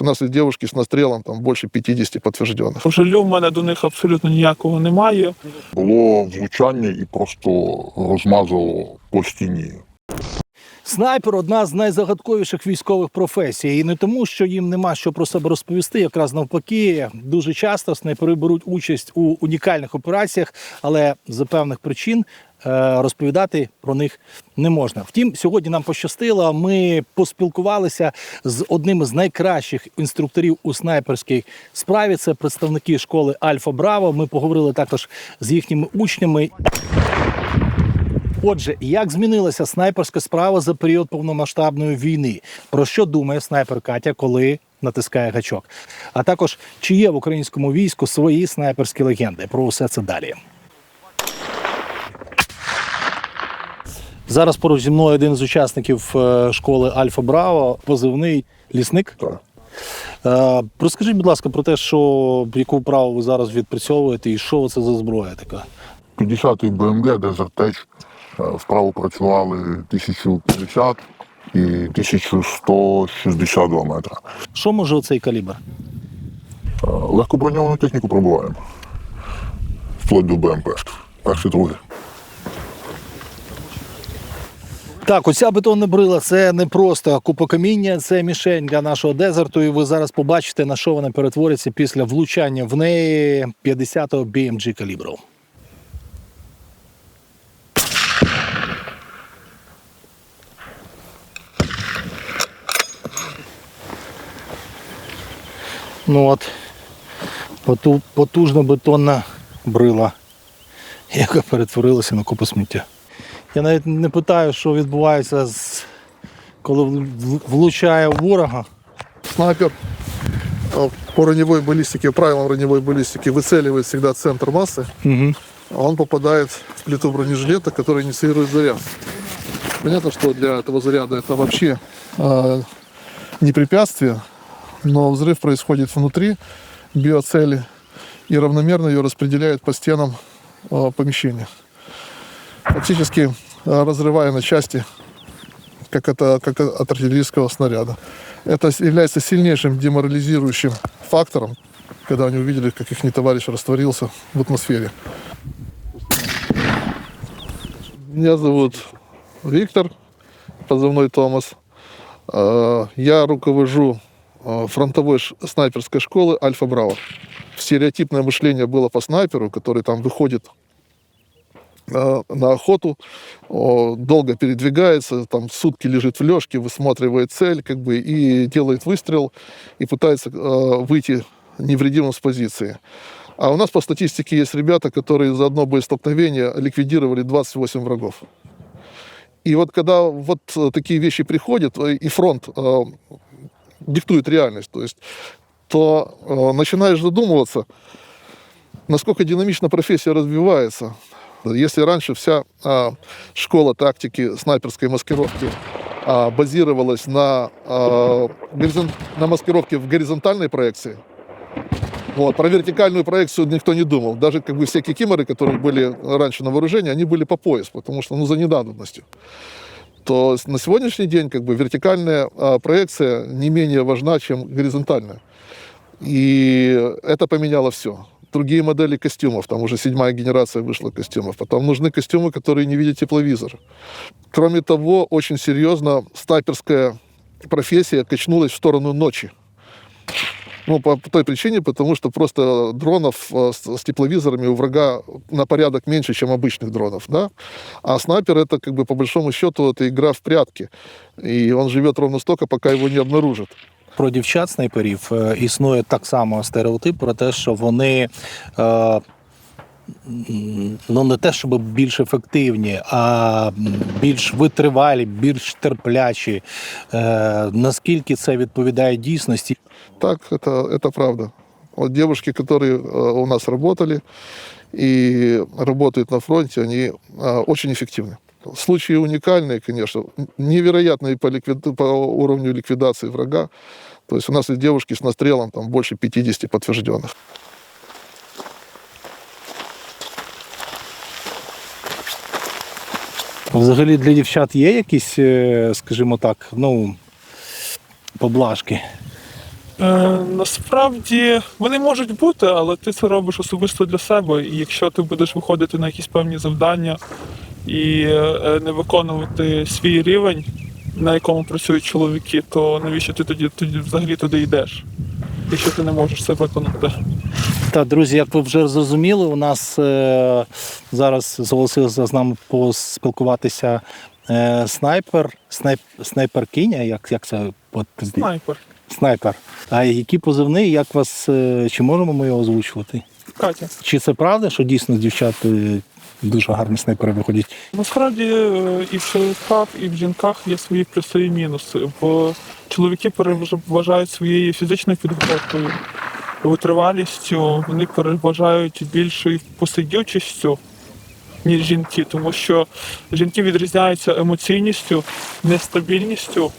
У нас есть девушки с настрелом там больше 50 подтвержденных. Жалю в мене до них абсолютно ніякого немає. Було влучання і просто розмазало по стіні. Снайпер одна з найзагадковіших військових професій. І не тому, що їм нема що про себе розповісти, якраз навпаки, дуже часто снайпери беруть участь у унікальних операціях, але з певних причин розповідати про них не можна. Втім, сьогодні нам пощастило. Ми поспілкувалися з одним із найкращих інструкторів у снайперській справі. Це представники школи Альфа Браво. Ми поговорили також з їхніми учнями. Отже, як змінилася снайперська справа за період повномасштабної війни? Про що думає снайпер Катя, коли натискає гачок? А також чи є в українському війську свої снайперські легенди? Про усе це далі. Зараз поруч зі мною один з учасників е, школи Альфа Браво, позивний лісник. Так. Е, Розкажіть, будь ласка, про те, що яку вправу ви зараз відпрацьовуєте і що це за зброя така? 50-й БМД Desert Tech. Е, Вправо працювали 1050 і 1162 метра. Що може оцей калібр? Е, Легку броньовану техніку пробуваємо. Вплоть до БМП. Перший другий. Так, оця бетонна брила це не просто купа каміння, це мішень для нашого дезерту. І ви зараз побачите, на що вона перетвориться після влучання в неї 50-го BMG калібру. Ну от, потужна бетонна брила, яка перетворилася на купу сміття. Я навіть не питаю, що відбувається, з... коли в- влучає в ворога. Снайпер э, по раневой баллистике, правилам раневой баллистики выцеливает всегда центр массы, Угу. а он попадает в плиту бронежилета, который инициирует заряд. Понятно, что для этого заряда это вообще э, не препятствие, но взрыв происходит внутри биоцели и равномерно ее распределяет по стенам э, помещения. Фактически э, разрывая на части, как, это, как от артиллерийского снаряда. Это является сильнейшим деморализирующим фактором, когда они увидели, как их товарищ растворился в атмосфере. Меня зовут Виктор, позывной Томас. Э, Я руковожу э, фронтовой снайперской школы Альфа Браво. Стереотипное мышление было по снайперу, который там выходит на охоту, долго передвигается, там сутки лежит в лёжке, высматривает цель, как бы, и делает выстрел, и пытается э, выйти невредимым с позиции. А у нас по статистике есть ребята, которые за одно боестолкновение ликвидировали 28 врагов. И вот когда вот э, такие вещи приходят, э, и фронт э, диктует реальность, то есть, то э, начинаешь задумываться, насколько динамично профессия развивается. Если раньше вся а, школа тактики снайперской маскировки а, базировалась на, а, горизон- на маскировке в горизонтальной проекции, вот, про вертикальную проекцию никто не думал. Даже как бы все кикиморы, которые были раньше на вооружении, они были по пояс, потому что ну, за недавностью. То на сегодняшний день как бы вертикальная а, проекция не менее важна, чем горизонтальная. И это поменяло все. Другие модели костюмов, там уже седьмая генерация вышла костюмов. Потом нужны костюмы, которые не видят тепловизор. Кроме того, очень серьезно снайперская профессия качнулась в сторону ночи. Ну, по, по той причине, потому что просто дронов э, с, с тепловизорами у врага на порядок меньше, чем обычных дронов, да. А снайпер это, как бы, по большому счету, это игра в прятки. И он живет ровно столько, пока его не обнаружат. Про дівчат снайперів е, існує так само стереотип про те, що вони. Е, м, Ну, не те, щоб більш ефективні, а м, більш витривалі, більш терплячі. Е, наскільки це відповідає дійсності? Так, это, это правда. Вот девушки, которые э, у нас работали и работают на фронте, они э, очень эффективны. Случаи уникальные, конечно, невероятные по, ликвид- по уровню ликвидации врага. То есть у нас есть девушки с настрелом там больше 50 подтвержденных. Взагалі для дівчат є якісь, е, скажімо так, ну, поблажки. Е, насправді вони можуть бути, але ти це робиш особисто для себе. І якщо ти будеш виходити на якісь певні завдання і е, не виконувати свій рівень, на якому працюють чоловіки, то навіщо ти тоді, тоді взагалі туди йдеш, якщо ти не можеш це виконати? Та друзі, як ви вже зрозуміли, у нас е, зараз зголосилася з нами поспілкуватися е, снайпер, снайп, снайперкиня, як, як це от, Снайпер. снайпер. А які позивний, як вас, е, чи можемо ми його озвучувати? Катя. Чи це правда, що дійсно дівчат е, дуже гарні снайпери виходять? Насправді е, і в чоловіках, і в жінках є свої плюси і мінуси. Бо чоловіки переважають своєю фізичною підготовкою, витривалістю, вони переважають більшою посидючістю, ніж жінки, тому що жінки відрізняються емоційністю, нестабільністю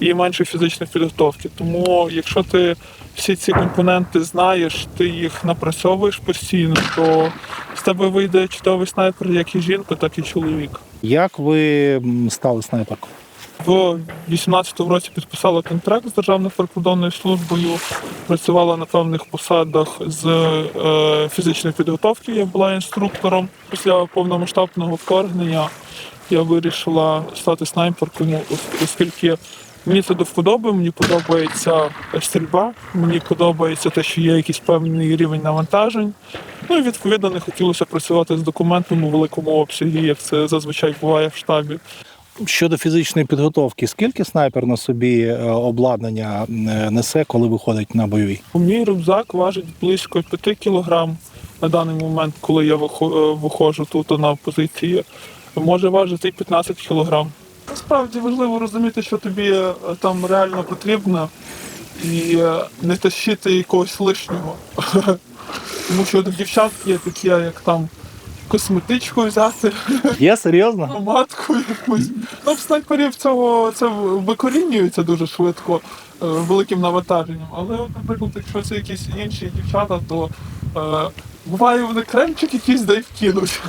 і меншою фізичної підготовки. Тому, якщо ти всі ці компоненти знаєш, ти їх напрацьовуєш постійно, то з тебе вийде чудовий снайпер, як і жінка, так і чоловік. Як ви стали снайперкою? В 18-му році підписала контракт з Державною прикордонною службою, працювала на певних посадах з е, фізичної підготовки. Я була інструктором. Після повномасштабного вторгнення я вирішила стати снайперкою, оскільки мені це до вподоби, мені подобається стрільба, мені подобається те, що є якийсь певний рівень навантажень. Ну і відповідно не хотілося працювати з документом у великому обсязі, як це зазвичай буває в штабі. Щодо фізичної підготовки, скільки снайпер на собі е, обладнання е, несе, коли виходить на бойовий? Мій рюкзак важить близько 5 кілограм на даний момент, коли я е, виходжу тут на позиції. Може важити і 15 кілограм. Насправді важливо розуміти, що тобі е, там реально потрібно, і е, не тащити якогось лишнього. Тому що у дівчат є такі, як там косметичку взяти, Є серйозно? помадку якусь. Ну, в снайперів цього це викорінюється дуже швидко е, великим навантаженням. Але, наприклад, якщо це якісь інші дівчата, то буває вони кремчик якийсь дай вкинуть.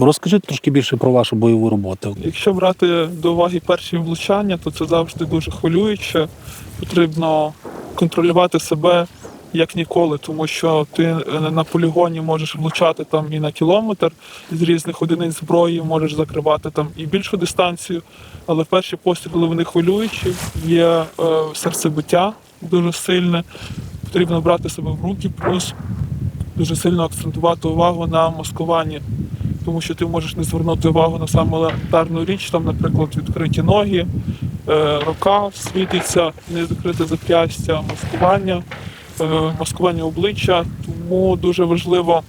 Розкажіть трошки більше про вашу бойову роботу. Якщо брати до уваги перші влучання, то це завжди дуже хвилююче. Потрібно контролювати себе як ніколи, тому що ти е, на полігоні можеш влучати там і на кілометр з різних одиниць зброї, можеш закривати там і більшу дистанцію. Але перші постріли вони хвилюючі, є е, серцебиття дуже сильне. Потрібно брати себе в руки, плюс дуже сильно акцентувати увагу на маскуванні тому що ти можеш не звернути увагу на саму елементарну річ, там, наприклад, відкриті ноги, е, рука світиться, не закрите зап'ястя, маскування, е, маскування обличчя. Тому дуже важливо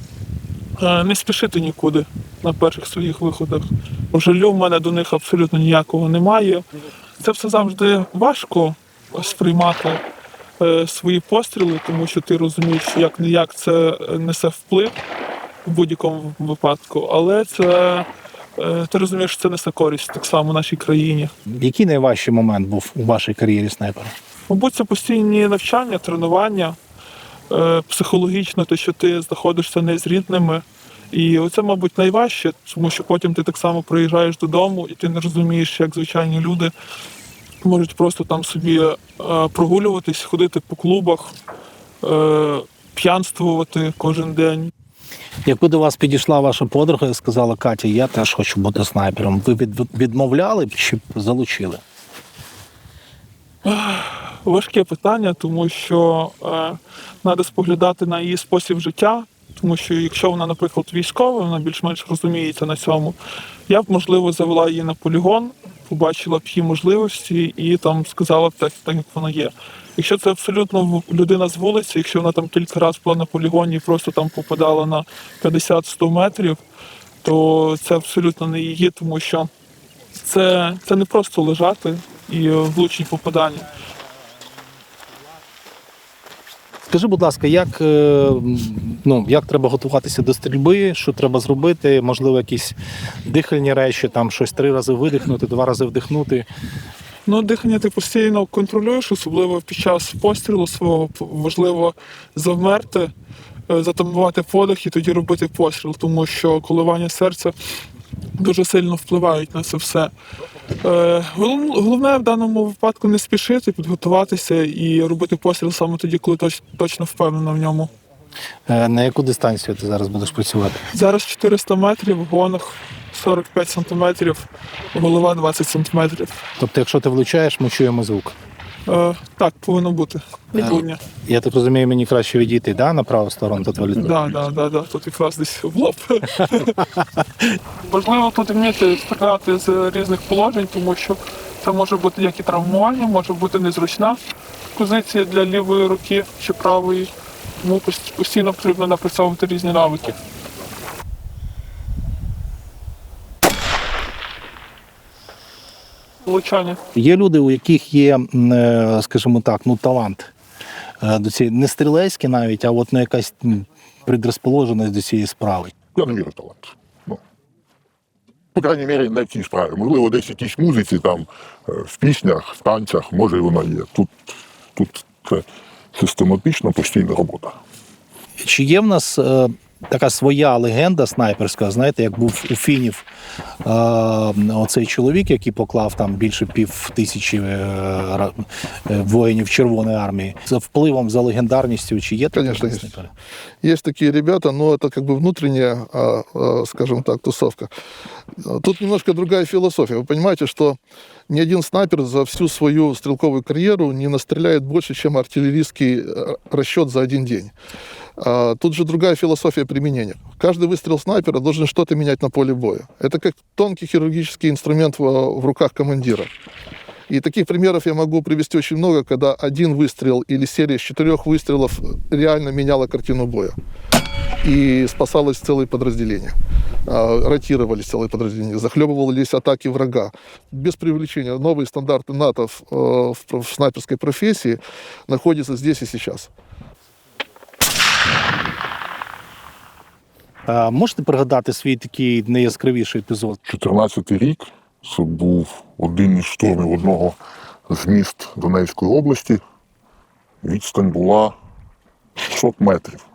е, не спішити нікуди на перших своїх виходах. Жалю в мене до них абсолютно ніякого немає. Це все завжди важко сприймати свої постріли, тому що ти розумієш, як не як це несе вплив в будь-якому випадку, але це е, ти розумієш, що це несе користь так само нашій країні. Який найважчий момент був у вашій кар'єрі снайпера? Мабуть, це постійні навчання, тренування, е, психологічно, те, що ти знаходишся не з рідними. І оце, мабуть, найважче, тому що потім ти так само приїжджаєш додому і ти не розумієш, як звичайні люди можуть просто там собі е, прогулюватись, ходити по клубах, е, п'янствувати кожен день. Якби до вас підійшла ваша подруга і сказала, Катя, я теж хочу бути снайпером, ви від, відмовляли б чи б залучили? Важке питання, тому що е, треба споглядати на її спосіб життя. Тому що якщо вона, наприклад, військова, вона більш-менш розуміється на цьому. Я б, можливо, завела її на полігон, побачила б її можливості і там сказала б так, так як вона є. Якщо це абсолютно людина з вулиці, якщо вона там кілька разів була на полігоні і просто там попадала на 50-100 метрів, то це абсолютно не її, тому що це, це не просто лежати і е, влучні попадання. Скажи, будь ласка, як, е, ну, як треба готуватися до стрільби, що треба зробити? Можливо, якісь дихальні речі, там щось три рази видихнути, два рази вдихнути. Ну, дихання ти постійно контролюєш, особливо під час пострілу свого важливо завмерти, е, затамувати подих і тоді робити постріл, тому що коливання серця дуже сильно впливають на це все. Е, Головне в даному випадку не спішити, підготуватися і робити постріл саме тоді, коли точно впевнена в ньому. Е, На яку дистанцію ти зараз будеш працювати? Зараз 400 метрів, в гонах 45 сантиметрів, голова 20 сантиметрів. Тобто, якщо ти влучаєш, ми чуємо звук. Е, так, повинно бути. Відлуння. Я так розумію, мені краще відійти да, на праву сторону та тваліти. Да, да, да, да, тут якраз десь в лоб. Важливо тут вміти стріляти з різних положень, тому що це може бути як і травмування, може бути незручна позиція для лівої руки чи правої. Тому постійно потрібно напрацьовувати різні навики. Влучання. Є люди, у яких є, е, скажімо так, ну талант е, до цієї не стрілецький навіть, а от на якась предрозположеність до цієї справи. Я не вірю в талант. Ну, по крайній мірі, не в цій справі. Можливо, десь в якійсь музиці, там, е, в піснях, в танцях, може і вона є. Тут, тут це систематична постійна робота. Чи є в нас така своя легенда снайперська, знаєте, як був у фінів е, оцей чоловік, який поклав там більше пів тисячі е, ра- е, воїнів Червоної армії, за впливом, за легендарністю, чи є такі Конечно, есть. снайпери? Есть такие ребята, но это как бы внутренняя, а, а, скажем так, тусовка. Тут немножко другая философия. Вы понимаете, что ни один снайпер за всю свою стрелковую карьеру не настреляет больше, чем артиллерийский э, расчет за один день. А, Тут же другая философия применения. Каждый выстрел снайпера должен что-то менять на поле боя. Это как тонкий хирургический инструмент в, руках командира. И таких примеров я могу привести очень много, когда один выстрел или серия из четырех выстрелов реально меняла картину боя. И спасалось целое подразделение. А, Ротировались целые подразделения, захлебывались атаки врага. Без привлечения новые стандарты НАТО в, э, в снайперской профессии находятся здесь и сейчас. Можете пригадати свій такий найяскравіший епізод? 14-й рік це був один із штурмів одного з міст Донецької області. Відстань була 600 метрів.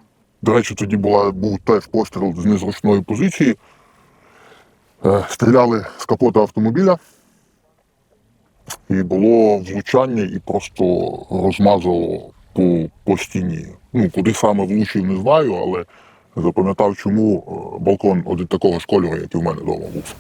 До речі, тоді була, був теж постріл з незручної позиції. Е, Стріляли з капота автомобіля. І було влучання і просто розмазало по, по стіні. Ну, куди саме влучив, не знаю, але запам'ятав, чому е, балкон один такого ж кольору, як і в мене вдома був.